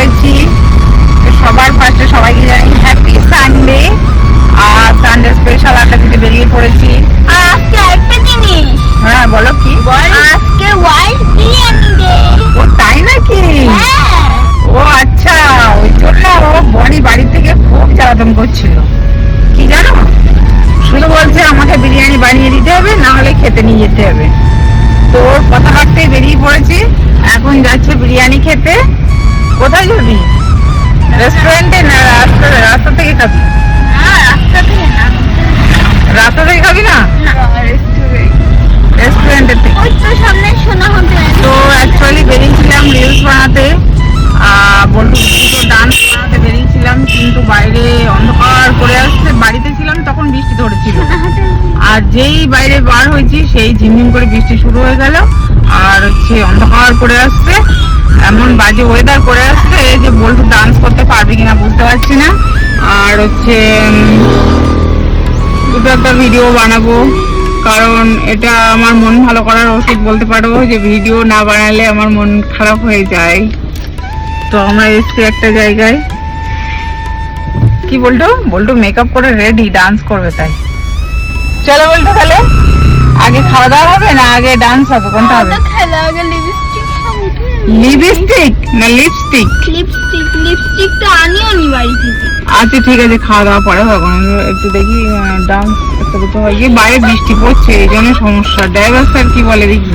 তো সবার ফার্স্টে সবাইকে জানাই হ্যাপি সানডে আর সানডে স্পেশাল আড্ডা দিতে বেরিয়ে পড়েছি। আজকে জিনিস। হ্যাঁ বলো কি? আজকে ওয়াইল্ড বিরিয়ানি ডে ও তাই নাকি? হ্যাঁ। ও আচ্ছা ওই জন্য ও বনি বাড়ি থেকে খুব জ্বালাতন করছিল। কি জানো? শুধু বলছে আমাকে বিরিয়ানি বানিয়ে দিতে হবে না হলে খেতে নিয়ে যেতে হবে। তো ওর কথা রাখতেই বেরিয়ে পড়েছি। এখন যাচ্ছে বিরিয়ানি খেতে। কোথায় যাবি? রেস্টুরেন্টে না, রাস্তা রাস্তা থেকে খাবি? রাস্তা থেকে খাবি না? রেস্টুরেন্টের থেকে। তো তো অ্যাকচুয়ালি বেরিয়েছিলাম রিলস বানাতে বল্টু দুটো ডান্স বানাতে বেরিয়েছিলাম, কিন্তু বাইরে অন্ধকার করে আসছে বাড়িতে ছিলাম, তখন বৃষ্টি ধরেছিল। আর যেই বাইরে বার হয়েছি, সেই ঝিমঝিম করে বৃষ্টি শুরু হয়ে গেল। আর হচ্ছে অন্ধকার করে আসছে। এমন বাজে ওয়েদার করে আসছে যে বল্টু ডান্স করতে পারবে কিনা বুঝতে পারছি না। আর হচ্ছে দুটো একটা ভিডিও বানাবো। কারণ এটা আমার মন ভালো করার ওষুধ বলতে পারব যে ভিডিও না বানালে আমার মন খারাপ হয়ে যায়। তো আমরা এসছি একটা জায়গায়। কি বলতো? বলতো মেকআপ করে রেডি ডান্স করবে তাই। চলো বলতো তাহলে আগে খাওয়া দাওয়া হবে না আগে ডান্স হবে কোনটা হবে? খেলা আগে লিপস্টিক লিপস্টিক? না লিপস্টিক? লিপস্টিক লিপস্টিকটা আনিও নি বাড়ি থেকে আচ্ছা ঠিক আছে খাওয়া দাওয়া পরে হবে আমি একটু দেখি ডান্স একটা দুটো হয়। কি বাইরে বৃষ্টি পড়ছে এই জন্য সমস্যা। ড্রাইভার স্যার কি বলে দেখি?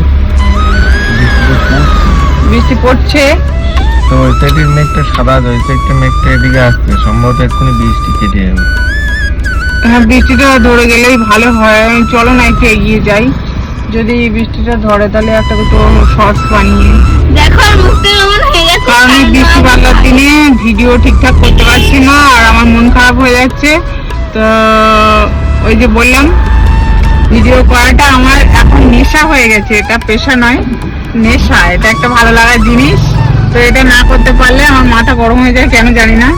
বৃষ্টি পড়ছে। তো ওই সাইডের মেঘটা সাদা ওই সাইডটা মেঘটা এদিকে আসছে। সম্ভবত এক্ষুনি বৃষ্টি কেটে যাবে। হ্যাঁ বৃষ্টিটা ধরে গেলেই ভালো হয়। চলো না একটু এগিয়ে যাই। যদি বৃষ্টিটা ধরে তাহলে একটা দুটো শর্টস বানিয়ে। দেখো মুখটা হয়ে গেছে? কারণ এই বৃষ্টি বাংলার দিনে ভিডিও ঠিকঠাক করতে পারছি না আর আমার মন খারাপ হয়ে যাচ্ছে। তো ওই যে বললাম ভিডিও করাটা আমার এখন নেশা হয়ে গেছে এটা পেশা নয় নেশা এটা একটা ভালো লাগার জিনিস। তো এটা না করতে পারলে আমার মাথা গরম হয়ে যায় কেন জানি না।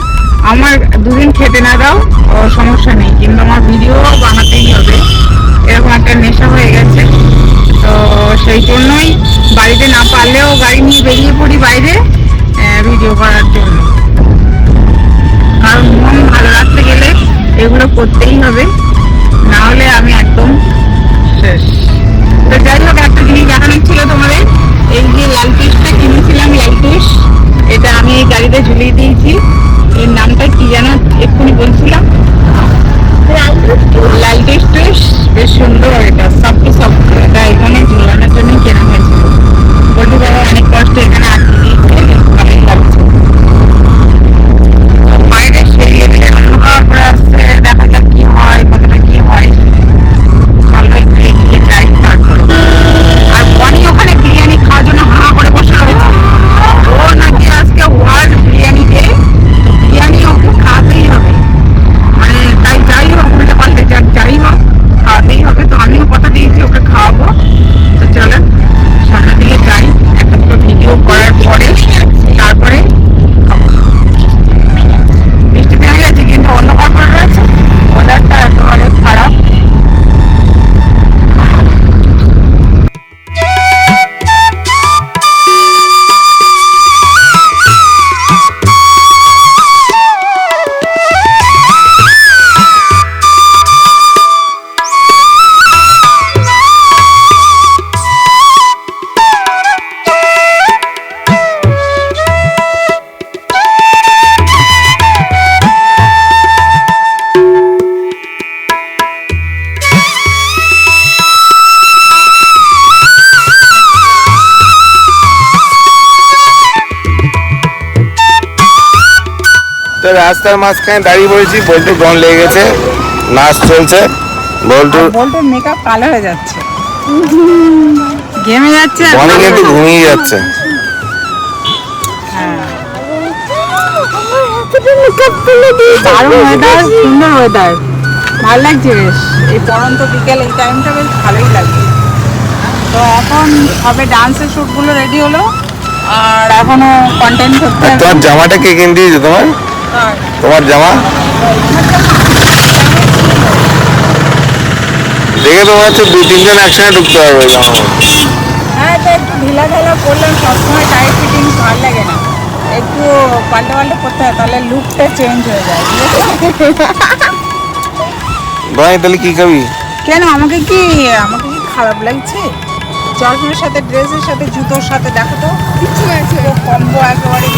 আমার দুদিন খেতে না দাও সমস্যা নেই কিন্তু আমার ভিডিও বানাতেই হবে। এরকম একটা নেশা হয়ে গেছে। তো সেই জন্যই বাড়িতে না পারলেও গাড়ি নিয়ে বেরিয়ে পড়ি বাইরে ভিডিও করার জন্য। কারণ মন ভালো রাখতে গেলে এগুলো করতেই হবে, না হলে আমি একদম শেষ। তো যাই হোক, একটা জিনিস দেখানোর ছিল তোমাদের, এই যে লাল পিসটা কিনেছিলাম, লাল পিস, এটা আমি এই গাড়িতে ঝুলিয়ে দিয়েছি। এর নামটা কি যেন এক্ষুনি বলছিলাম। লাল পিস টুস বেশ সুন্দর এটা সফট সফট এটা এখানে তো রাস্তার মাঝখানে দাঁড়িয়ে পড়েছি বল্টু গন লেগে গেছে নাচ চলছে। বল্টু বলতে মেকআপ কালো হয়ে যাচ্ছে। ঘেমে যাচ্ছে আর বনে কিন্তু ঘুমিয়ে যাচ্ছে। হ্যাঁ। দারুণ ওয়েদার সুন্দর ওয়েদার ভালো লাগছে বেশ। এই পরন্ত বিকেল এই টাইমটা বেশ ভালোই লাগছে। তো এখন সবে ডান্সের শ্যুটগুলো রেডি হলো। আর এখনও কন্টেন্ট করতে তোমার জামাটা কে কিনে দিয়েছে তোমার? তোমার জামা? দেখে তো মনে হচ্ছে দু তিনজন একসঙ্গে ঢুকতে হবে জামা হ্যাঁ তো একটু ঢিলা ঢালা করলাম সবসময় টাইট ফিটিং ভালো লাগে না। একটু পাল্টে পাল্টে করতে হয় তাহলে লুকটা চেঞ্জ হয়ে যায় ভাই তাহলে কি খাবি? কেন আমাকে কি আমাকে কি খারাপ লাগছে? চশমার সাথে ড্রেসের সাথে জুতোর সাথে দেখো তো কিছু পুরো কম্বো একেবারে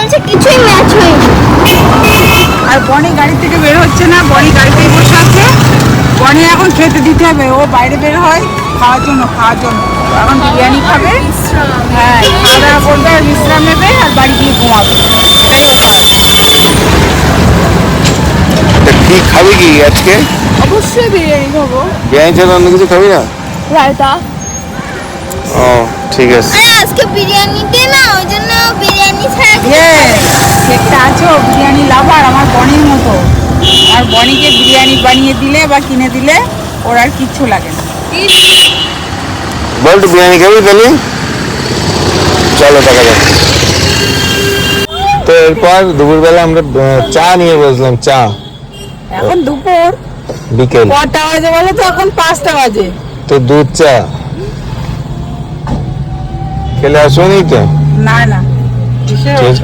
বলছে কিছুই ম্যাচ হয়নি। আর বনি গাড়ি থেকে বের হচ্ছে না বনি গাড়িতেই বসে আছে। বনি এখন খেতে দিতে হবে ও বাইরে বের হয় খাওয়ার জন্য খাওয়ার জন্য। এখন বিরিয়ানি খাবে। হ্যাঁ খাওয়া দাওয়া করবে আর বিশ্রাম নেবে আর বাড়ি গিয়ে ঘুমাবে। কি খাবি কি আজকে? অবশ্যই বিরিয়ানি খাব। বিরিয়ানি ছাড়া অন্য কিছু খাবি না? রায়তা। ও। ঠিক আছে। আরে আজকে বিরিয়ানিতে না ওই জন্য বিরিয়ানি ছাড়া কিছু ইয়ে একটা আছো বিরিয়ানি লাভার আমার বনির মতো। আর বনিকে বিরিয়ানি বানিয়ে দিলে বা কিনে দিলে ওর আর কিচ্ছু লাগে না। বল তো বিরিয়ানি খাবি তাহলে চলো দেখা যাক। তো এরপর দুপুরবেলা আমরা চা নিয়ে বসলাম চা। এখন দুপুর। বিকেল। কটা বাজে বলো তো? এখন পাঁচটা বাজে। তো দুধ চা। খেলে আসোনি তো না না?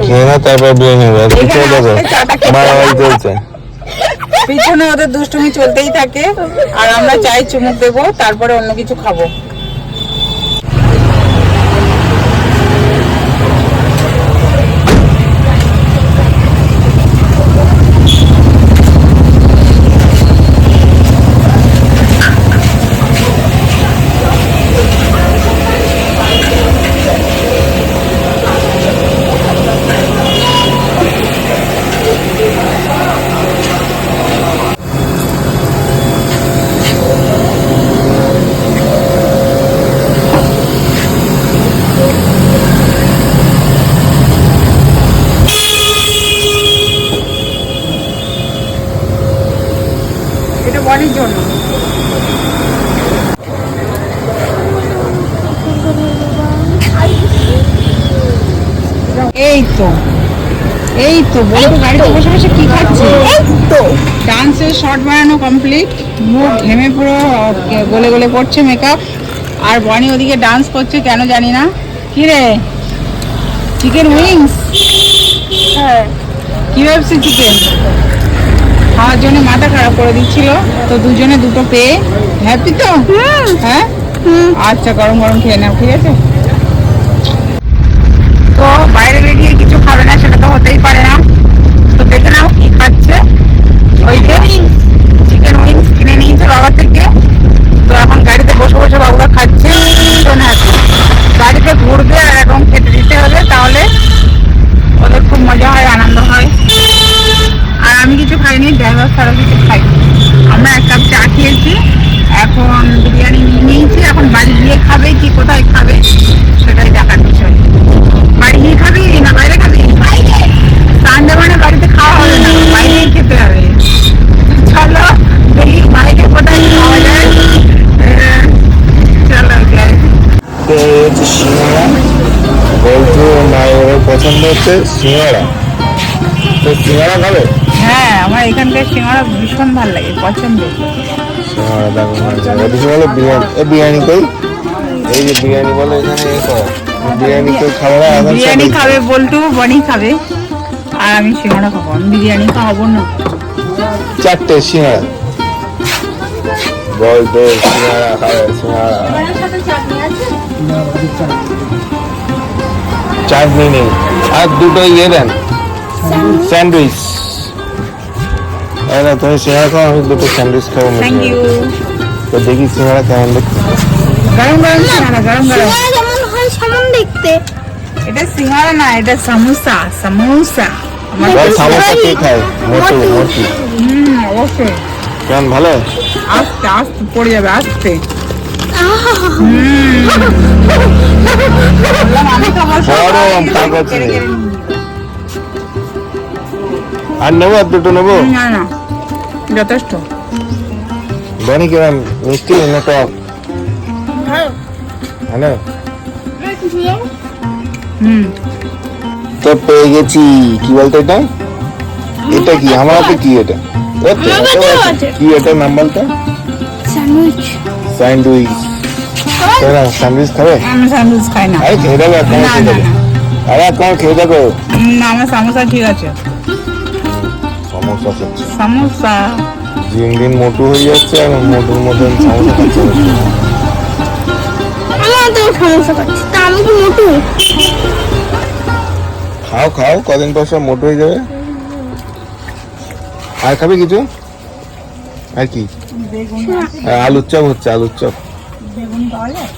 খেয়ে না তারপর মারামারি চলছে। পিছনে ওদের দুষ্টুমি চলতেই থাকে। আর আমরা চাই চুমুক দেবো তারপরে অন্য কিছু খাব। এই তো এই তো বন্ধু গাড়িতে বসে বসে কি খাচ্ছে? এই তো ডান্সের শর্ট বানানো কমপ্লিট মুখ ঘেমে পুরো গলে গলে পড়ছে মেকআপ আর বনি ওদিকে ডান্স করছে কেন জানি না। কি রে? চিকেন উইংস হ্যাঁ। কি ভাবছি চিকেন খাওয়ার জন্য মাথা খারাপ করে দিচ্ছিল। তো দুজনে দুটো পেয়ে। হ্যাপি তো? হ্যাঁ? আচ্ছা গরম গরম খেয়ে নাও ঠিক আছে? তো বাইরে বেরিয়ে কিছু খাবে না, সেটা তো হতেই পারে না। তো দেখে নাও কি খাচ্ছে। ওই যে চিকেন উইংস কিনে নিয়েছে বাবা থেকে। তো এখন গাড়িতে বসে বসে বাবুরা খাচ্ছে। ভীষণ happy। গাড়িতে ঘুরবে আর এরকম খেতে দিতে হবে, তাহলে ওদের খুব মজা হয়, আনন্দ হয়। আর আমি কিছু খাইনি ড্রাইভার ছাড়া কিছু খাই। আমরা এক কাপ চা খেয়েছি, এখন বিরিয়ানি নিয়ে নিয়েছি, এখন বাড়ি গিয়ে খাবে, কি কোথায় খাবে? পছন্দ হচ্ছে সিঙ্গারা। তো সিঙ্গারা খাবে? হ্যাঁ আমার এখানকার সিঙ্গারা ভীষণ ভালো লাগে পছন্দ। সিঙ্গারা দেখো ওদিকে বলো বিরিয়ানি এ বিরিয়ানি কই? এই যে বিরিয়ানি বলো এখানে এ কর। বিরিয়ানি কই খাবে এখন বিরিয়ানি খাবে বল্টু বনি খাবে আর আমি সিঙ্গারা খাব। আমি বিরিয়ানি খাওয়াবো না। চারটে সিঙ্গারা। বলতো সিঙ্গারা খাবে সিঙ্গারা। চাটনি নেই। আর দুটো ইয়ে দেন। স্যান্ডউইচ না তুমি সিঙ্গারা খাও আমি দুটো স্যান্ডউইচ খাব তো দেখি সিঙ্গারা কেমন দেখতে। গরম গরম সিঙ্গারা গরম গরম। যেমন হয় সেমন দেখতে। এটা সিঙ্গারা না এটা সামোসা সামোসা। আমার সামোসা কে খায়? মোটু মোটু। হুম অবশ্যই। কেমন ভালো? আস্তে আস্তে পড়ে যাবে আস্তে। খাব গরম কাগজ নেই। আর নেব আর দুটো নেব? না না যথেষ্ট। বনি কিরম মিষ্টি না টক? হ্যালো হুম। তো পেয়ে গেছি কি বলতো এটা? এটা কি? আমার হাতে কি এটা। কি এটা নাম বলতো স্যান্ডউইচ। স্যান্ডউইচ স্যান্ডউইচ খাবে? আমি স্যান্ডউইচ খাই না। আরে খেয়ে দেবে আর না না না। আরে তোমার খেয়ে দেখো। উম, আমার সামোসা ঠিক আছে। সমস্যা করছে সামোসা। দিন দিন মোটু হয়ে যাচ্ছে আর মোটুর মতন সমস্যা করছে আমার তো সমস্যা করছে তা আমি কি মোটু? খাও খাও কদিন পর সব মোটু হয়ে যাবে। আর খাবে কিছু? আর কি? আর আলুর চপ হচ্ছে আলুর চপ। বেগুন পাওয়া যায়